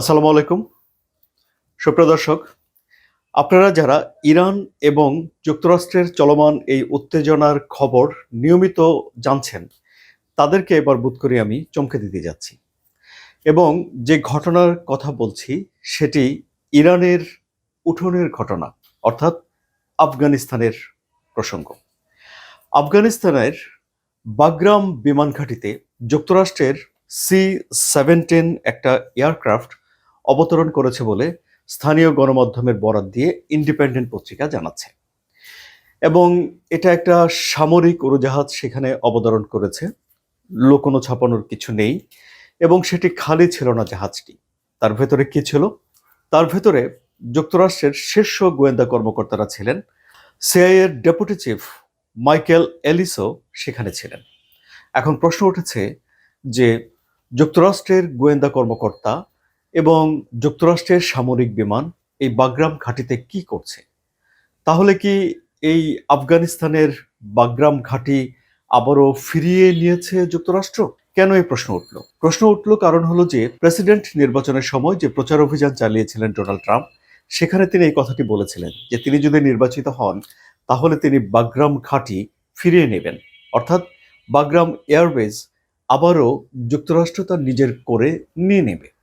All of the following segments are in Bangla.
আসসালামু আলাইকুম। সুপ্রিয় দর্শক, আপনারা যারা ইরান এবং যুক্তরাষ্ট্রের চলমান এই উত্তেজনার খবর নিয়মিত জানছেন, তাদেরকে এবার বোধ করি আমি চমকে দিতে যাচ্ছি। এবং যে ঘটনার কথা বলছি, সেটি ইরানের উঠোনের ঘটনা, অর্থাৎ আফগানিস্তানের প্রসঙ্গ। আফগানিস্তানের বাগরাম বিমান ঘাঁটিতে যুক্তরাষ্ট্রের সি সেভেন্টিন একটা এয়ারক্রাফট অবতরণ করেছে বলে স্থানীয় গণমাধ্যমের বরাত দিয়ে ইন্ডিপেন্ডেন্ট পত্রিকা জানাচ্ছে। এবং এটা একটা সামরিক উড়োজাহাজ সেখানে অবতরণ করেছে। লোকনো ছাপানোর কিছু নেই এবং সেটি খালি ছিল না জাহাজটি। তার ভেতরে কি ছিল? তার ভেতরে যুক্তরাষ্ট্রের শীর্ষ গোয়েন্দা কর্মকর্তারা ছিলেন। সিআইএর ডেপুটি চিফ মাইকেল এলিসো সেখানে ছিলেন। এখন প্রশ্ন উঠেছে যে যুক্তরাষ্ট্রের গোয়েন্দা কর্মকর্তা এবং যুক্তরাষ্ট্রের সামরিক বিমান এই বাগরাম ঘাঁটিতে কি করছে? তাহলে কি এই আফগানিস্তানের বাগরাম ঘাঁটি আবারও ফিরিয়ে নিয়েছে যুক্তরাষ্ট্র? কেন এই প্রশ্ন উঠল? প্রশ্ন উঠল কারণ হলো যে, প্রেসিডেন্ট নির্বাচনের সময় যে প্রচার অভিযান চালিয়েছিলেন ডোনাল্ড ট্রাম্প, সেখানে তিনি এই কথাটি বলেছিলেন যে, তিনি যদি নির্বাচিত হন, তাহলে তিনি বাগরাম ঘাঁটি ফিরিয়ে নেবেন। অর্থাৎ বাগরাম এয়ারওয়েজ আবারও যুক্তরাষ্ট্র তার নিজের করে নিয়ে নেবে।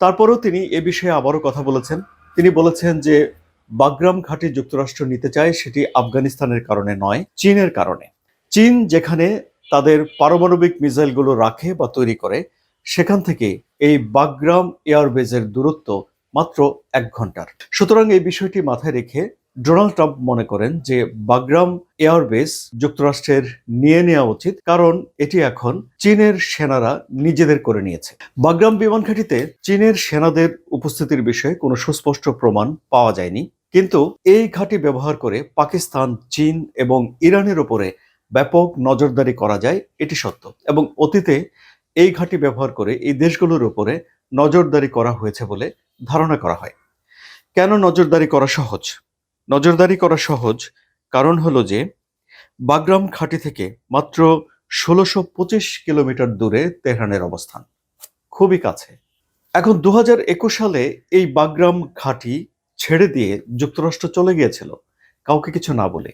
তারপরেও তিনি এ বিষয়ে আবারও কথা বলেছেন। তিনি বলেছেন যে, বাগরাম ঘাটি যুক্তরাষ্ট্র নিতে চায় সেটি আফগানিস্তানের কারণে নয়, চীনের কারণে। চীন যেখানে তাদের পারমাণবিক মিসাইলগুলো রাখে বা তৈরি করে, সেখান থেকে এই বাগরাম এয়ারবেজের দূরত্ব মাত্র এক ঘণ্টার। সুতরাং এই বিষয়টি মাথায় রেখে ডোনাল্ড ট্রাম্প মনে করেন যে বাগরাম এয়ারবেস যুক্তরাষ্ট্রের নিয়ে নেওয়া উচিত, কারণ এটি এখন চীনের সেনারা নিজেদের করে নিয়েছে। বাগরাম বিমান ঘাঁটিতে চীনের সেনাদের উপস্থিতির বিষয়ে কোনো সুস্পষ্ট প্রমাণ পাওয়া যায়নি, কিন্তু এই ঘাঁটি ব্যবহার করে পাকিস্তান, চীন এবং ইরানের উপরে ব্যাপক নজরদারি করা যায়, এটি সত্য। এবং অতীতে এই ঘাঁটি ব্যবহার করে এই দেশগুলোর উপরে নজরদারি করা হয়েছে বলে ধারণা করা হয়। কেন নজরদারি করা সহজ? নজরদারি করা সহজ কারণ হলো যে বাগরাম ঘাঁটি থেকে মাত্র ষোলোশো পঁচিশ কিলোমিটার দূরে তেহরানের অবস্থান, খুবই কাছে। এখন দুহাজার একুশ সালে এই বাগরাম ঘাঁটি ছেড়ে দিয়ে যুক্তরাষ্ট্র চলে গিয়েছিল, কাউকে কিছু না বলে।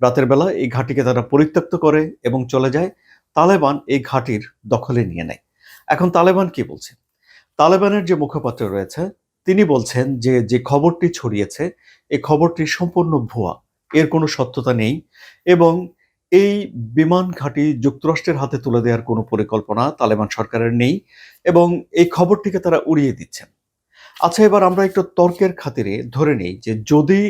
রাতের বেলা এই ঘাঁটিকে তারা পরিত্যক্ত করে এবং চলে যায়, তালেবান এই ঘাঁটির দখলে নিয়ে নেয়। এখন তালেবান কি বলছে? তালেবানের যে মুখপাত্র রয়েছে তিনি বলছেন যে যে খবরটি ছড়িয়েছে এই খবরটি সম্পূর্ণ ভুয়া, এর কোনো সত্যতা নেই এবং এই বিমান ঘাঁটি যুক্তরাষ্ট্রের হাতে তুলে দেওয়ার কোনো পরিকল্পনা তালেবান সরকারের নেই এবং এই খবরটিকে তারা উড়িয়ে দিচ্ছেন। আচ্ছা এবার আমরা একটু তর্কের খাতিরে ধরে নিই যে, যদি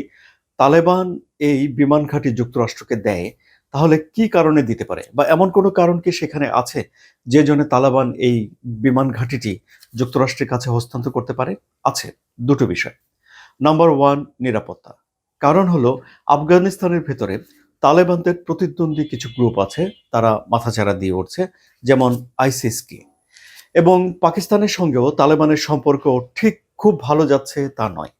তালেবান এই বিমান ঘাঁটি যুক্তরাষ্ট্রকে দেয় তাহলে কি কারণে দিতে পারে? বা এমন কোনো কারণ কি সেখানে আছে যে জন্য তালেবান এই বিমান ঘাঁটিটি যুক্তরাষ্ট্রের কাছে হস্তান্তর করতে পারে? আছে দুটো বিষয়। নাম্বার ওয়ান নিরাপত্তা। কারণ হলো আফগানিস্তানের ভেতরে তালেবানদের প্রতিদ্বন্দ্বী কিছু গ্রুপ আছে, তারা মাথাচাড়া দিয়ে উঠছে, যেমন আইসিসকে এবং পাকিস্তানের সঙ্গেও তালেবানের সম্পর্ক ঠিক খুব ভালো যাচ্ছে তা নয়।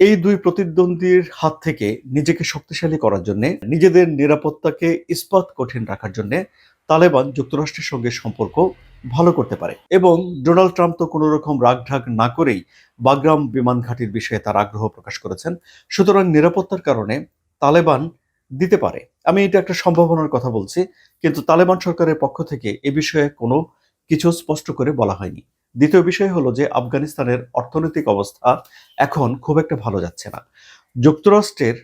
এই দুই প্রতিদ্বন্দ্বীর হাত থেকে নিজেকে শক্তিশালী করার জন্য, নিজেদের নিরাপত্তাকে ইস্পাত কঠিন রাখার জন্য তালেবান যুক্তরাষ্ট্রের সঙ্গে সম্পর্ক ভালো করতে পারে। এবং ডোনাল্ড ট্রাম্প তো কোনো রকম রাগঢাক না করেই বাগরাম বিমান ঘাঁটির বিষয়ে তার আগ্রহ প্রকাশ করেছেন। সুতরাং নিরাপত্তার কারণে তালেবান দিতে পারে। আমি এটা একটা সম্ভাবনার কথা বলছি, কিন্তু তালেবান সরকারের পক্ষ থেকে এ বিষয়ে কোনো কিছু স্পষ্ট করে বলা হয়নি। দ্বিতীয় বিষয় হলো যে আফগানিস্তানের অর্থনৈতিক অবস্থা এখন খুব একটা ভালো যাচ্ছে না। যুক্তরাষ্ট্রের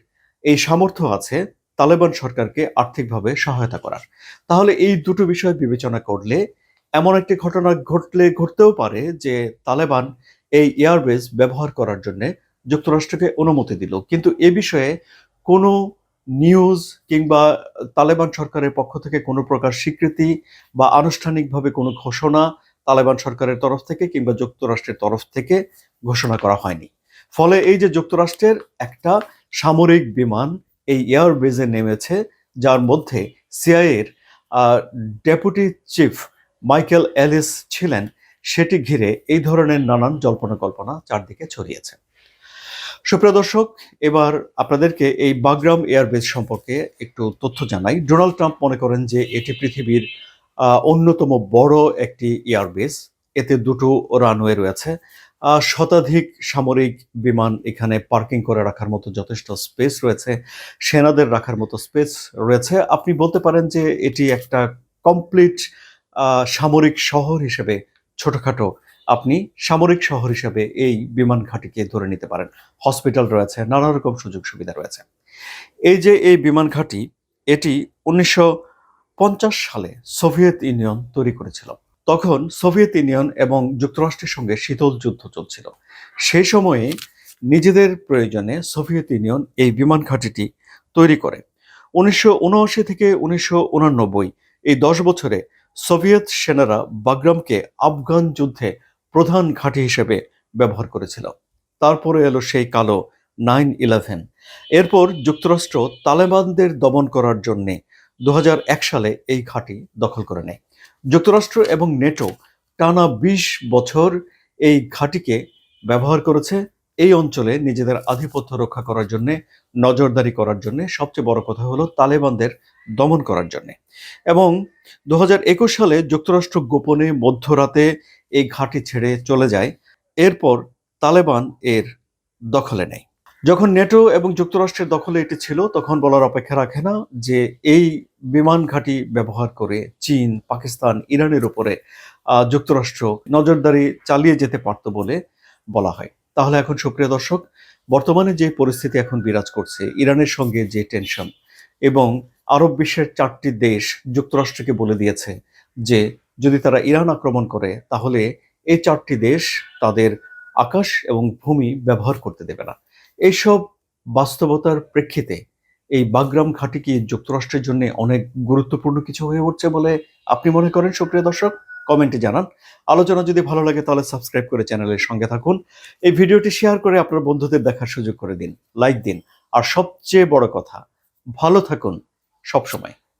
এই সামর্থ্য আছে তালেবান সরকারকে আর্থিকভাবে সহায়তা করার। তাহলে এই দুটো বিষয় বিবেচনা করলে এমন একটি ঘটনা ঘটলে, ঘটতেও পারে যে তালেবান এই এয়ারবেস ব্যবহার করার জন্য যুক্তরাষ্ট্রকে অনুমতি দিল। কিন্তু এ বিষয়ে কোনো নিউজ কিংবা তালেবান সরকারের পক্ষ থেকে কোনো প্রকার স্বীকৃতি বা আনুষ্ঠানিকভাবে কোনো ঘোষণা তালেবান সরকারের তরফ থেকে কিংবা যুক্তরাষ্ট্রের তরফ থেকে ঘোষণা করা হয়নি। ফলে এই যে যুক্তরাষ্ট্রের একটা সামরিক বিমান এই এয়ারবেজে নেমেছে, যার মধ্যে সিআইএর ডেপুটি চিফ মাইকেল অ্যালিস ছিলেন, সেটি ঘিরে এই ধরনের নানান জল্পনা কল্পনা চারদিকে ছড়িয়েছে। সুপ্রিয় দর্শক, এবার আপনাদেরকে এই বাগরাম এয়ারবেস সম্পর্কে একটু তথ্য জানাই। ডোনাল্ড ট্রাম্প মনে করেন যে এটি পৃথিবীর অন্যতম বড় একটি এয়ারবেস। এতে দুটো রানওয়ে রয়েছে। শতাধিক সামরিক বিমান এখানে পার্কিং করে রাখার মতো যথেষ্ট স্পেস রয়েছে। সেনাদের রাখার মতো স্পেস রয়েছে। আপনি বলতে পারেন যে এটি একটা কমপ্লিট সামরিক শহর হিসেবে ছোটখাটো আপনি সামরিক শহর হিসেবে এই বিমান ঘাঁটিকে ধরে নিতে পারেন। হসপিটাল রয়েছে, নানা রকম সুযোগ সুবিধা রয়েছে। এই যে এই বিমান ঘাঁটি, এটি উনিশশো পঞ্চাশ সালে সোভিয়েত ইউনিয়ন তৈরি করেছিল। তখন সোভিয়েত ইউনিয়ন এবং যুক্তরাষ্ট্রের সঙ্গে শীতল যুদ্ধ চলছিল। সেই সময়ে নিজেদের প্রয়োজনে সোভিয়েত ইউনিয়ন এই বিমান ঘাঁটিটি তৈরি করে। উনিশশো উনআশি থেকে উনিশশো এই দশ বছরে সোভিয়েত সেনারা বাগরামকে আফগান যুদ্ধে প্রধান ঘাঁটি হিসেবে ব্যবহার করেছিল। তারপরে এলো সেই কালো নাইন ইলেভেন। এরপর যুক্তরাষ্ট্র তালেবানদের দমন করার জন্যে দু হাজার এক সালে এই ঘাঁটি দখল করে নেয়। যুক্তরাষ্ট্র এবং নেটো টানা বিশ বছর এই ঘাঁটিকে ব্যবহার করেছে। এই অঞ্চলে নিজেদের আধিপত্য রক্ষা করার জন্য, নজরদারি করার জন্য সবচেয়ে বড় কথা হলো তালেবানদের দমন করার জন্য। এবং দু হাজার একুশ সালে যুক্তরাষ্ট্র গোপনে মধ্যরাতে এই ঘাঁটি ছেড়ে চলে যায়। এরপর তালেবান এর দখলে নেয়। যখন নেটো এবং যুক্তরাষ্ট্রের দখলে এটি ছিল, তখন বলার অপেক্ষা রাখে না যে এই বিমান ঘাঁটি ব্যবহার করে চীন, পাকিস্তান, ইরানের উপরে যুক্তরাষ্ট্র নজরদারি চালিয়ে যেতে পারত বলে বলা হয়। তাহলে এখন সুপ্রিয় দর্শক, বর্তমানে যে পরিস্থিতি এখন বিরাজ করছে, ইরানের সঙ্গে যে টেনশন এবং আরব বিশ্বের চারটি দেশ যুক্তরাষ্ট্রকে বলে দিয়েছে যে, যদি তারা ইরান আক্রমণ করে, তাহলে এই চারটি দেশ তাদের আকাশ এবং ভূমি ব্যবহার করতে দেবে না। এইসব বাস্তবতার প্রেক্ষিতে এই বাগরাম ঘাটি কি যুক্তরাষ্ট্রের জন্য অনেক গুরুত্বপূর্ণ কিছু হয়ে উঠছে বলে আপনি মনে করেন, সুপ্রিয় দর্শক? কমেন্টে জানান। আলোচনা যদি ভালো লাগে তাহলে সাবস্ক্রাইব করে চ্যানেলের সঙ্গে থাকুন। এই ভিডিওটি শেয়ার করে আপনার বন্ধুদের দেখার সুযোগ করে দিন, লাইক দিন। আর সবচেয়ে বড় কথা, ভালো থাকুন সবসময়।